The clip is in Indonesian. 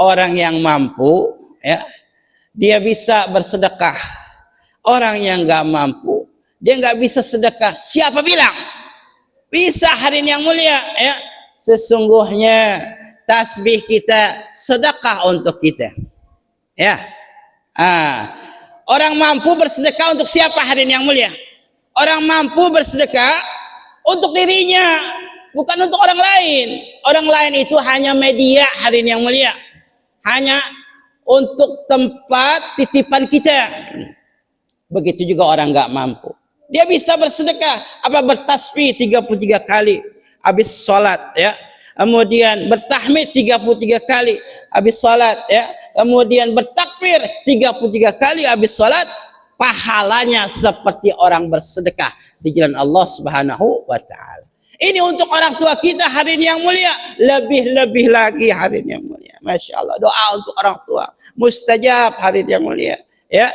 orang yang mampu ya dia bisa bersedekah. Orang yang nggak mampu dia nggak bisa sedekah. Siapa bilang? Bisa hari ini yang mulia ya. Sesungguhnya tasbih kita sedekah untuk kita. Ya. Ah, orang mampu bersedekah untuk siapa hari ini yang mulia? Orang mampu bersedekah untuk dirinya, bukan untuk orang lain. Orang lain itu hanya media hari ini yang mulia. Hanya untuk tempat titipan kita. Begitu juga orang nggak mampu. Dia bisa bersedekah, apa bertasbih 33 kali habis sholat ya. Kemudian bertahmid 33 kali habis sholat ya. Kemudian bertakbir 33 kali habis sholat. Pahalanya seperti orang bersedekah di jalan Allah Subhanahu wa taala. Ini untuk orang tua kita hari ini yang mulia. Lebih-lebih lagi hari ini yang mulia. Masya Allah. Doa untuk orang tua. Mustajab hari ini yang mulia. Ya.